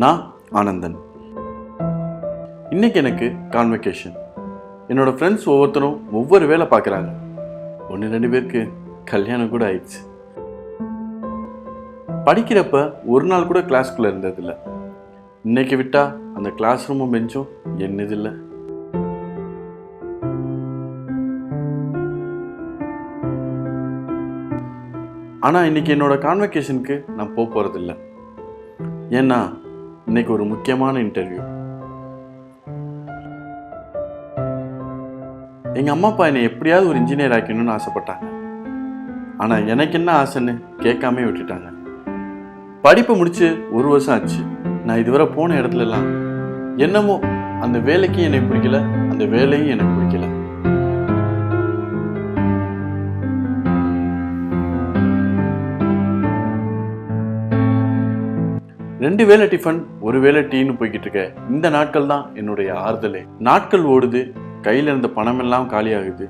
நான் ஆனந்தன். இன்னைக்கு எனக்கு கான்வெகேஷன் என்னோட ஃப்ரெண்ட்ஸ் ஒவ்வொருத்தரும் ஒவ்வொரு வேலை பார்க்குறாங்க. ஒன்று ரெண்டு பேருக்கு கல்யாணம் கூட ஆயிடுச்சு. படிக்கிறப்ப ஒரு நாள் கூட கிளாஸ்க்குள்ளே இருந்ததில்லை. இன்னைக்கு விட்டால் அந்த கிளாஸ் ரூமும் பெஞ்சும் என்னதில்லை. ஆனால் இன்னைக்கு என்னோடய கான்வெகேஷனுக்கு நான் போக போகிறதில்ல ஏன்னா இன்னைக்கு ஒரு முக்கியமான இன்டர்வியூ எங்கள் அம்மா அப்பா என்னை எப்படியாவது ஒரு இன்ஜினியர் ஆக்கணும்னு ஆசைப்பட்டாங்க. ஆனால் எனக்கு என்ன ஆசைன்னு கேட்காம விட்டுட்டாங்க. படிப்பை முடிச்சு ஒரு வருஷம் ஆச்சு. நான் இதுவரை போன இடத்துலலாம் என்னமோ அந்த வேலைக்கும் என்னை பிடிக்கல அந்த வேலையும் எனக்கு பிடிக்கல. ரெண்டு வேளை டிஃபன் ஒரு வேளை டீன்னு போய்கிட்டு இருக்க. இந்த நாட்கள் தான் என்னுடைய ஆறுதலே. நாட்கள் ஓடுது கையில் இருந்த பணமெல்லாம் காலியாகுது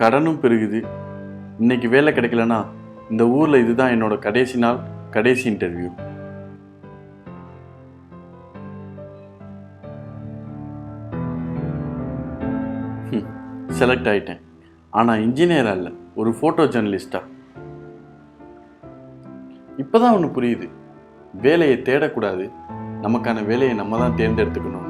கடனும் பெருகுது. இன்னைக்கு வேலை கிடைக்கலனா இந்த ஊரில் இதுதான் என்னோட கடைசி நாள் கடைசி இன்டர்வியூ செலக்ட் ஆயிட்டேன். ஆனால் இன்ஜினியர் இல்லை ஒரு ஃபோட்டோ ஜேர்னலிஸ்டா இப்போதான் ஒன்று புரியுது. வேலையை தேடக்கூடாது. நமக்கான வேலையை நம்ம தான் தேர்ந்தெடுத்துக்கணும்.